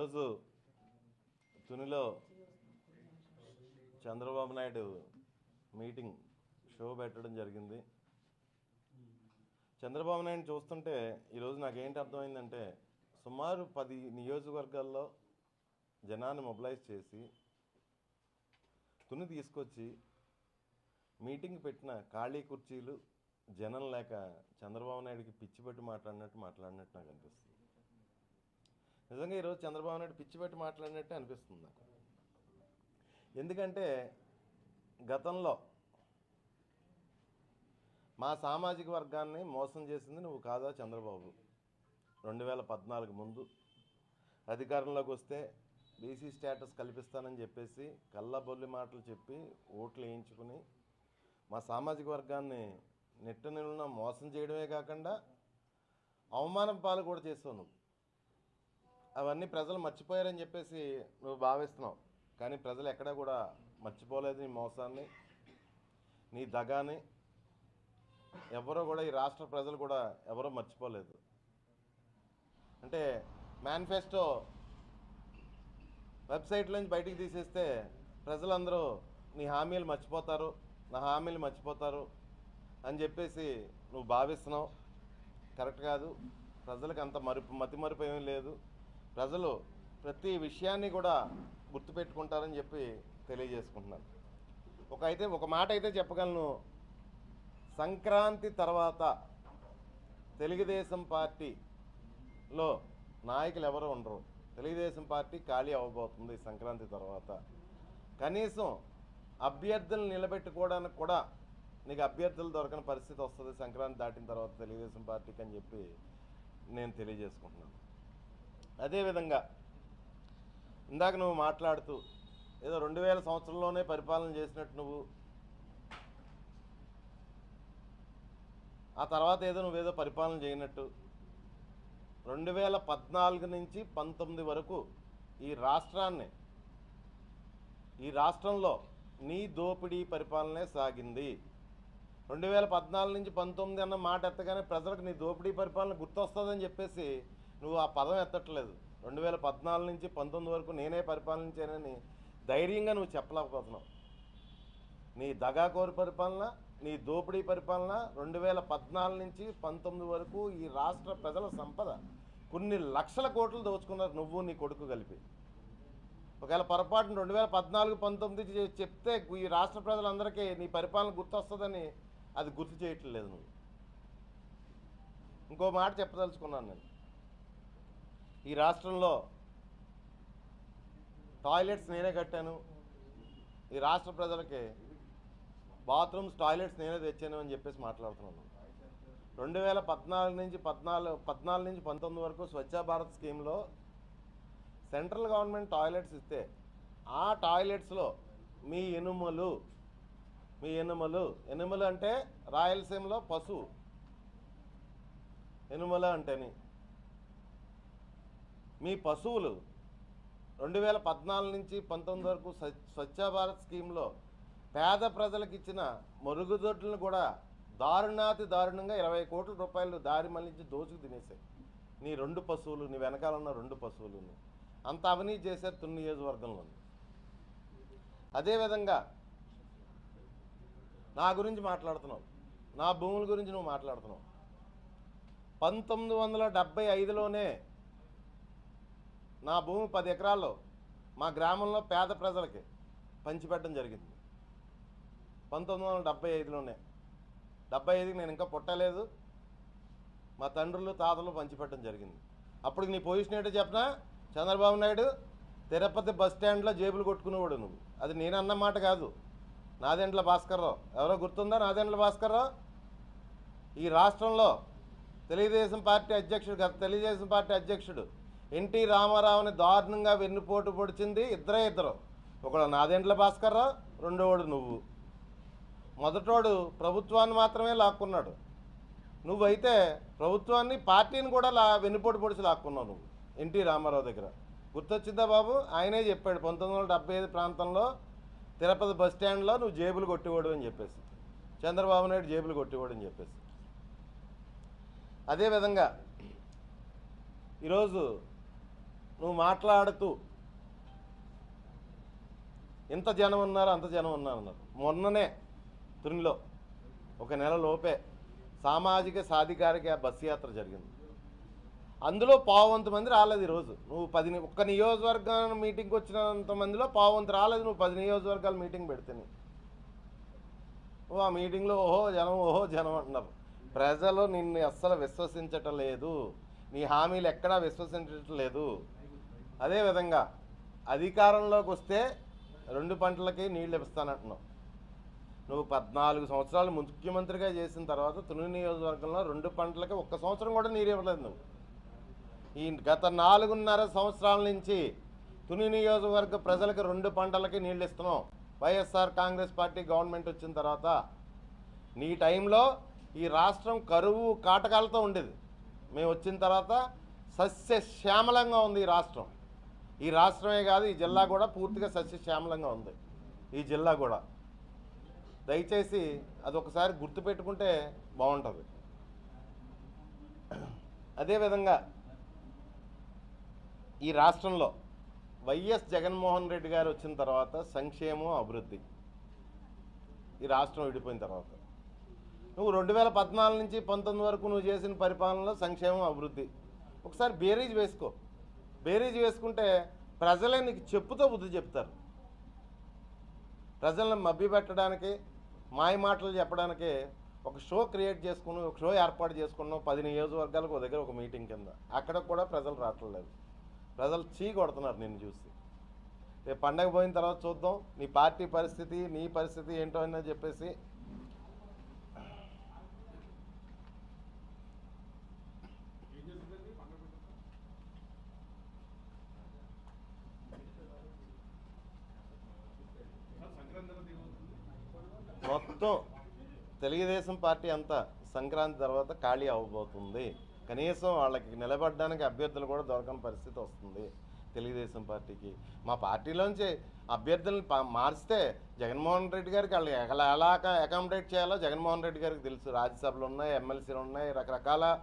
ఈరోజు తునిలో Chandrababu Naidu meeting show పెట్టడం జరిగింది. చంద్రబాబు నాయుడు చూస్తుంటే ఈరోజు నాకేంటి అర్థమైందంటే సుమారు పది నియోజకవర్గాల్లో జనాన్ని మొబిలైజ్ చేసి తుని తీసుకొచ్చి మీటింగ్ పెట్టిన ఖాళీ కుర్చీలు జనం లేక చంద్రబాబు నాయుడికి పిచ్చి పెట్టి మాట్లాడినట్టు మాట్లాడినట్టు నాకు అనిపిస్తుంది. నిజంగా ఈరోజు చంద్రబాబు నాయుడు పిచ్చి పెట్టి మాట్లాడినట్టే అనిపిస్తుంది నాకు. ఎందుకంటే గతంలో మా సామాజిక వర్గాన్ని మోసం చేసింది నువ్వు కాదా చంద్రబాబు. రెండు వేల పద్నాలుగు ముందు అధికారంలోకి వస్తే బీసీ స్టేటస్ కల్పిస్తానని చెప్పేసి కళ్ళబొల్లి మాటలు చెప్పి ఓట్లు వేయించుకుని మా సామాజిక వర్గాన్ని నెట్ట నిలున మోసం చేయడమే కాకుండా అవమానం పాలు కూడా చేస్తావు నువ్వు. అవన్నీ ప్రజలు మర్చిపోయారని చెప్పేసి నువ్వు భావిస్తున్నావు. కానీ ప్రజలు ఎక్కడా కూడా మర్చిపోలేదు నీ మోసాన్ని నీ దగాని ఎవరో కూడా ఈ రాష్ట్ర ప్రజలు కూడా ఎవరో మర్చిపోలేదు. అంటే మేనిఫెస్టో వెబ్సైట్ నుంచి బయటికి తీసేస్తే ప్రజలందరూ నీ హామీలు మర్చిపోతారు నా హామీలు మర్చిపోతారు అని చెప్పేసి నువ్వు భావిస్తున్నావు. కరెక్ట్ కాదు. ప్రజలకు అంత మరుపు మతి మరుపు ఏమీ లేదు. ప్రజలు ప్రతి విషయాన్ని కూడా గుర్తుపెట్టుకుంటారని చెప్పి తెలియజేసుకుంటున్నాను. ఒక అయితే ఒక మాట అయితే చెప్పగలను. సంక్రాంతి తర్వాత తెలుగుదేశం పార్టీలో నాయకులు ఎవరు ఉండరు. తెలుగుదేశం పార్టీ ఖాళీ అవ్వబోతుంది సంక్రాంతి తర్వాత. కనీసం అభ్యర్థులను నిలబెట్టుకోవడానికి కూడా నీకు అభ్యర్థులు దొరకని పరిస్థితి వస్తుంది సంక్రాంతి దాటిన తర్వాత తెలుగుదేశం పార్టీకి అని చెప్పి నేను తెలియజేసుకుంటున్నాను. అదేవిధంగా ఇందాక నువ్వు మాట్లాడుతూ ఏదో రెండు వేల సంవత్సరంలోనే పరిపాలన చేసినట్టు నువ్వు ఆ తర్వాత ఏదో నువ్వేదో పరిపాలన చేయనట్టు రెండు వేల పద్నాలుగు నుంచి పంతొమ్మిది వరకు ఈ రాష్ట్రాన్ని ఈ రాష్ట్రంలో నీ దోపిడీ పరిపాలనే సాగింది. రెండు వేల పద్నాలుగు నుంచి పంతొమ్మిది అన్న మాట ఎత్తగానే ప్రజలకు నీ దోపిడీ పరిపాలన గుర్తొస్తుందని చెప్పేసి నువ్వు ఆ పదం ఎత్తట్లేదు. రెండు వేల పద్నాలుగు నుంచి పంతొమ్మిది వరకు నేనే పరిపాలించానని ధైర్యంగా నువ్వు చెప్పలేకపోతున్నావు. నీ దగాకోరు పరిపాలన నీ దోపిడీ పరిపాలన రెండు వేల పద్నాలుగు నుంచి పంతొమ్మిది వరకు ఈ రాష్ట్ర ప్రజల సంపద కొన్ని లక్షల కోట్లు దోచుకున్నారు నువ్వు నీ కొడుకు కలిపి. ఒకవేళ పొరపాటున రెండు వేల పద్నాలుగు పంతొమ్మిది చెప్తే ఈ రాష్ట్ర ప్రజలందరికీ నీ పరిపాలన గుర్తొస్తుందని అది గుర్తు చేయట్లేదు నువ్వు. ఇంకో మాట చెప్పదలుచుకున్నాను నేను. ఈ రాష్ట్రంలో టాయిలెట్స్ నేనే కట్టాను. ఈ రాష్ట్ర ప్రజలకి బాత్రూమ్స్ టాయిలెట్స్ నేనే తెచ్చాను అని చెప్పేసి మాట్లాడుతున్నాను. రెండు వేల పద్నాలుగు నుంచి పద్నాలుగు పద్నాలుగు నుంచి పంతొమ్మిది వరకు స్వచ్ఛ భారత్ స్కీమ్లో సెంట్రల్ గవర్నమెంట్ టాయిలెట్స్ ఇస్తే ఆ టాయిలెట్స్లో మీ ఎనుమలు మీ ఎనుమలు ఎనుమలు అంటే రాయలసీమలో పశువు ఎనుమల అంటేని మీ పశువులు రెండు వేల పద్నాలుగు నుంచి పంతొమ్మిది వరకు స్వచ్ఛ భారత్ స్కీమ్లో పేద ప్రజలకు ఇచ్చిన మరుగుదొడ్లను కూడా దారుణాతి దారుణంగా ఇరవై కోట్ల రూపాయలు దారి మళ్ళించి దోచుకు తినేసాయి నీ రెండు పశువులు నీ వెనకాల ఉన్న రెండు పశువులు అంత అవినీతి చేశారు తుని నియోజకవర్గంలో అదేవిధంగా నా గురించి మాట్లాడుతున్నావు. నా భూముల గురించి నువ్వు మాట్లాడుతున్నావు. పంతొమ్మిది వందల డెబ్బై ఐదులోనే నా భూమి పది ఎకరాల్లో మా గ్రామంలో పేద ప్రజలకి పంచిపెట్టడం జరిగింది. పంతొమ్మిది వందల డెబ్బై ఐదులోనే. డెబ్బై ఐదుకి నేను ఇంకా పుట్టలేదు. మా తండ్రులు తాతలు పంచిపెట్టడం జరిగింది. అప్పుడు నీ పొజిషన్ ఏంటో చెప్పనా? చంద్రబాబు నాయుడు తిరుపతి బస్ స్టాండ్లో జేబులు కొట్టుకునేవాడు నువ్వు. అది నేను అన్న మాట కాదు. నాదెంట్ల భాస్కర్రావు. ఎవరో గుర్తుందా నాదెంట్ల భాస్కర్రావు? ఈ రాష్ట్రంలో తెలుగుదేశం పార్టీ అధ్యక్షుడు గత తెలుగుదేశం పార్టీ అధ్యక్షుడు ఎన్టీ రామారావుని దారుణంగా వెన్నుపోటు పొడిచింది ఇద్దరే ఇద్దరు. ఒకడు నాదెండ్ల భాస్కర్రావు రెండోవాడు నువ్వు. మొదటోడు ప్రభుత్వాన్ని మాత్రమే లాక్కున్నాడు. నువ్వైతే ప్రభుత్వాన్ని పార్టీని కూడా లా వెన్నుపోటు పొడిచి లాక్కున్నావు నువ్వు ఎన్టీ రామారావు దగ్గర. గుర్తొచ్చిందా బాబు? ఆయనే చెప్పాడు పంతొమ్మిది వందల ఐదు ప్రాంతంలో తిరుపతి బస్ స్టాండ్లో నువ్వు జేబులు కొట్టేవాడు అని చెప్పేసి. చంద్రబాబు నాయుడు జేబులు కొట్టేవాడు అని చెప్పేసి. అదేవిధంగా ఈరోజు నువ్వు మాట్లాడుతూ ఇంత జనం ఉన్నారు? అంత జనం ఉన్నారు అన్నారు. మొన్ననే తునిలో ఒక నెల లోపే సామాజిక సాధికారిక బస్సు యాత్ర జరిగింది. అందులో పావంత మంది రాలేదు ఈరోజు. నువ్వు పది ఒక్క నియోజకవర్గం మీటింగ్కి వచ్చినంత మందిలో పావంత రాలేదు. నువ్వు పది నియోజకవర్గాలు మీటింగ్ పెడితేనే నువ్వు ఆ మీటింగ్లో ఓహో జనం ఓహో జనం అంటున్నారు. ప్రజలు నిన్ను అస్సలు విశ్వసించటం లేదు. నీ హామీలు ఎక్కడా విశ్వసించటం లేదు. అదేవిధంగా అధికారంలోకి వస్తే రెండు పంటలకి నీళ్ళు ఇస్తానంటున్నావు నువ్వు పద్నాలుగు సంవత్సరాలు ముఖ్యమంత్రిగా చేసిన తర్వాత తుని నియోజకవర్గంలో రెండు పంటలకి ఒక్క సంవత్సరం కూడా నీరు ఇవ్వలేదు నువ్వు. ఈ గత నాలుగున్నర సంవత్సరాల నుంచి తుని నియోజకవర్గ ప్రజలకు రెండు పంటలకి నీళ్ళు ఇస్తున్నాం వైఎస్ఆర్ కాంగ్రెస్ పార్టీ గవర్నమెంట్ వచ్చిన తర్వాత నీ టైంలో ఈ రాష్ట్రం కరువు కాటకాలతో ఉండేది. మేము వచ్చిన తర్వాత సస్యశ్యామలంగా ఉంది ఈ రాష్ట్రం. ఈ రాష్ట్రమే కాదు ఈ జిల్లా కూడా పూర్తిగా సస్యశ్యామలంగా ఉంది. ఈ జిల్లా కూడా. దయచేసి అది ఒకసారి గుర్తుపెట్టుకుంటే బాగుంటుంది. అదేవిధంగా ఈ రాష్ట్రంలో వైఎస్ జగన్మోహన్ రెడ్డి గారు వచ్చిన తర్వాత సంక్షేమం అభివృద్ధి ఈ రాష్ట్రం విడిపోయిన తర్వాత. నువ్వు రెండు వేల పద్నాలుగు నుంచి పంతొమ్మిది వరకు నువ్వు చేసిన పరిపాలనలో సంక్షేమం అభివృద్ధి. ఒకసారి బేరీజ్ వేసుకో. బేరీజ్ వేసుకుంటే ప్రజలే నీకు చెప్పుతో బుద్ధి చెప్తారు. ప్రజలను మభ్యపెట్టడానికి మాయ మాటలు చెప్పడానికి ఒక షో క్రియేట్ చేసుకుని ఒక షో ఏర్పాటు చేసుకున్నాం పది నియోజకవర్గాలకు ఒక దగ్గర ఒక మీటింగ్ కింద. అక్కడ కూడా ప్రజలు రావట్లేదు. ప్రజలు చీ కొడుతున్నారు నిన్ను చూసి. రేపు పండగ పోయిన తర్వాత చూద్దాం నీ పార్టీ పరిస్థితి నీ పరిస్థితి ఏంటో అని చెప్పేసి మొత్తం తెలుగుదేశం పార్టీ అంతా సంక్రాంతి తర్వాత ఖాళీ అవ్వబోతుంది. కనీసం వాళ్ళకి నిలబడడానికి అభ్యర్థులు కూడా దొరకని పరిస్థితి వస్తుంది తెలుగుదేశం పార్టీకి. మా పార్టీలోంచి అభ్యర్థులను పా- మార్చితే జగన్మోహన్ రెడ్డి గారికి వాళ్ళు ఎలా ఎలా అకామిడేట్ చేయాలో జగన్మోహన్ రెడ్డి గారికి తెలుసు. రాజ్యసభలు ఉన్నాయి ఎమ్మెల్సీలు ఉన్నాయి రకరకాల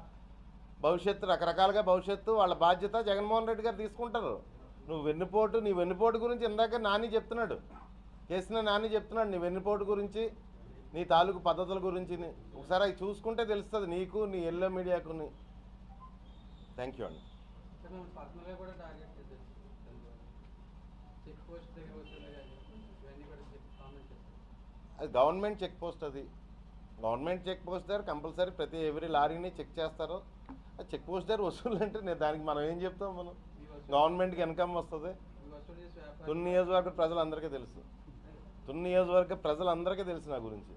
భవిష్యత్తు రకరకాలుగా భవిష్యత్తు వాళ్ళ బాధ్యత జగన్మోహన్ రెడ్డి గారు తీసుకుంటారు. నువ్వు వెన్నుపోటు నీ వెన్నుపోటు గురించి ఇందాక నాని చెప్తున్నాడు. కేసిన నాని చెప్తున్నాడు నీ వెన్నుపోటు గురించి నీ తాలూకు పద్ధతుల గురించి ఒకసారి అవి చూసుకుంటే తెలుస్తుంది నీకు నీ ఎల్లో మీడియాకు థ్యాంక్ యూ అండి. అది గవర్నమెంట్ చెక్ పోస్ట్ అది గవర్నమెంట్ చెక్ పోస్ట్ దగ్గర కంపల్సరీ ప్రతి ఎవ్రీ లారీని చెక్ చేస్తారు. ఆ చెక్ పోస్ట్ దగ్గర వసూలు అంటే నేను దానికి మనం ఏం చెప్తాం మనం? గవర్నమెంట్కి ఇన్కమ్ వస్తుంది. తుని నియోజకవర్గ ప్రజలందరికీ తెలుసు. తుని నియోజకవర్గ ప్రజలందరికీ తెలుసు నా గురించి.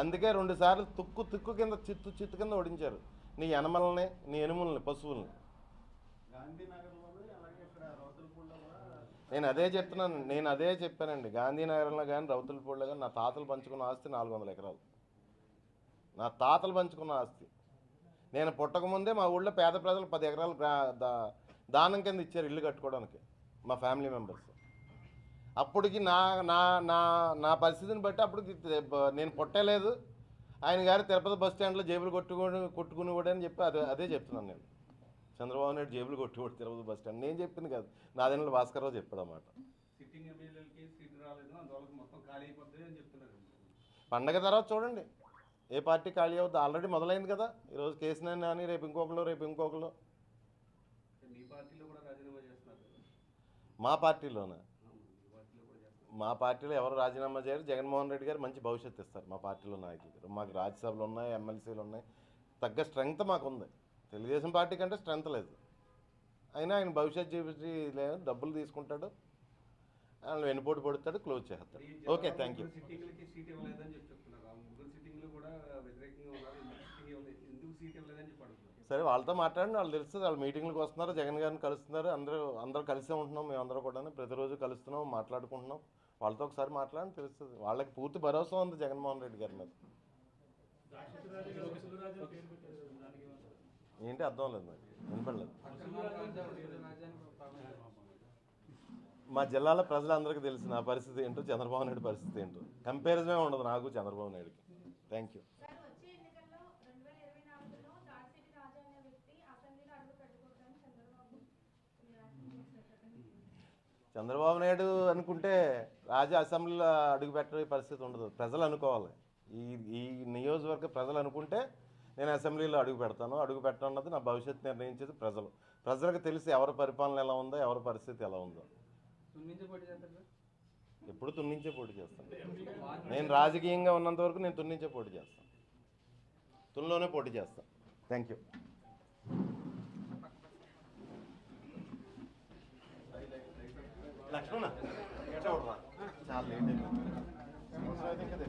అందుకే రెండు సార్లు తుక్కు తుక్కు కింద చిత్తు చిత్తు కింద ఓడించారు నీ ఎనమలని నీ ఎనుములని పశువుల్ని. నేను అదే చెప్తున్నాను నేను అదే చెప్పానండి. గాంధీనగరంలో కానీ రౌతులపూడిలో కానీ నా తాతలు పంచుకున్న ఆస్తి నాలుగు వందల ఎకరాలు. నా తాతలు పంచుకున్న ఆస్తి. నేను పుట్టకముందే మా ఊళ్ళో పేద ప్రజలు పది ఎకరాలు దానం కింద ఇచ్చారు ఇల్లు కట్టుకోవడానికి మా ఫ్యామిలీ మెంబర్స్. అప్పటికి నా నా నా నా పరిస్థితిని బట్టి అప్పటికి నేను పుట్టలేదు ఆయన గారు తిరుపతి బస్ స్టాండ్లో జేబులు కొట్టుకొని కొట్టుకునేవాడు అని చెప్పి అదే అదే చెప్తున్నాను నేను. చంద్రబాబు నాయుడు జేబులు కొట్టుకోడు తిరుపతి బస్ స్టాండ్. నేను చెప్పింది కాదు. నాదేళ్ళ భాస్కర్రావు చెప్పాడు అన్నమాట. పండగ తర్వాత చూడండి. ఏ పార్టీ ఖాళీ అవుద్ది ఆల్రెడీ మొదలైంది కదా. ఈరోజు కేసీఆర్ అని రేపు ఇంకొకరు రేపు ఇంకొకరు మీ కూడా పార్టీలోనే? మీ పార్టీలో ఎవరు రాజీనామా చేయరు. జగన్మోహన్ రెడ్డి గారు మంచి భవిష్యత్తు ఇస్తారు మా పార్టీలో నాయకులు. మాకు రాజ్యసభలు ఉన్నాయి ఎమ్మెల్సీలు ఉన్నాయి. తగ్గ స్ట్రెంగ్త్ మాకు ఉంది తెలుగుదేశం పార్టీ కంటే స్ట్రెంగ్త్ లేదు. అయినా ఆయన భవిష్యత్ చూపించి లేదు డబ్బులు తీసుకుంటాడు. ఆయన వెనుపోటు పడుతాడు క్లోజ్ చేస్తాడు. Okay thank you. సరే వాళ్ళతో మాట్లాడండి. వాళ్ళు తెలుస్తుంది వాళ్ళు మీటింగ్లకు వస్తున్నారు. జగన్ గారిని కలుస్తున్నారు. అందరూ అందరూ కలిసే ఉంటున్నాం. మేము అందరూ కూడా ప్రతిరోజు కలుస్తున్నాం మాట్లాడుకుంటున్నాం. వాళ్ళతో ఒకసారి మాట్లాడండి తెలుస్తుంది. వాళ్ళకి పూర్తి భరోసా ఉంది జగన్మోహన్ రెడ్డి గారి మీద. ఏంటి అర్థం లేదు నాకు వినపడలేదు. మా జిల్లాలో ప్రజలందరికీ తెలిసిన పరిస్థితి ఏంటో చంద్రబాబు నాయుడు పరిస్థితి ఏంటో. కంపారిజమే ఉండదు నాకు చంద్రబాబు నాయుడుకి. థ్యాంక్ యూ సార్ వచ్చే ఎన్నికల్లో రెండు వేల ఇరవై నాలుగులో తాడిసిటి రాజా అనే వ్యక్తి అసెంబ్లీలో అడుగు పెట్టకూడదని చంద్రబాబు వ్యాఖ్యలు చేశారు చంద్రబాబు నాయుడు అనుకుంటే రాజా అసెంబ్లీలో అడుగు పెట్టే పరిస్థితి ఉండదు. ప్రజలు అనుకోవాలి. ఈ ఈ నియోజకవర్గ ప్రజలు అనుకుంటే నేను అసెంబ్లీలో అడుగు పెడతాను అడుగు పెట్టన్నది నా భవిష్యత్తు నిర్ణయించేది ప్రజలు. ప్రజలకు తెలిసి ఎవరి పరిపాలన ఎలా ఉందో ఎవరి పరిస్థితి ఎలా ఉందో. ఎప్పుడు తున్నించే పోటీ చేస్తాను. నేను రాజకీయంగా ఉన్నంత వరకు నేను తున్నించే పోటీ చేస్తాను. తుల్లోనే పోటీ చేస్తాను. థ్యాంక్ యూ లక్ష్మణ చూడరా చాలా లేట్ అయిపోయింది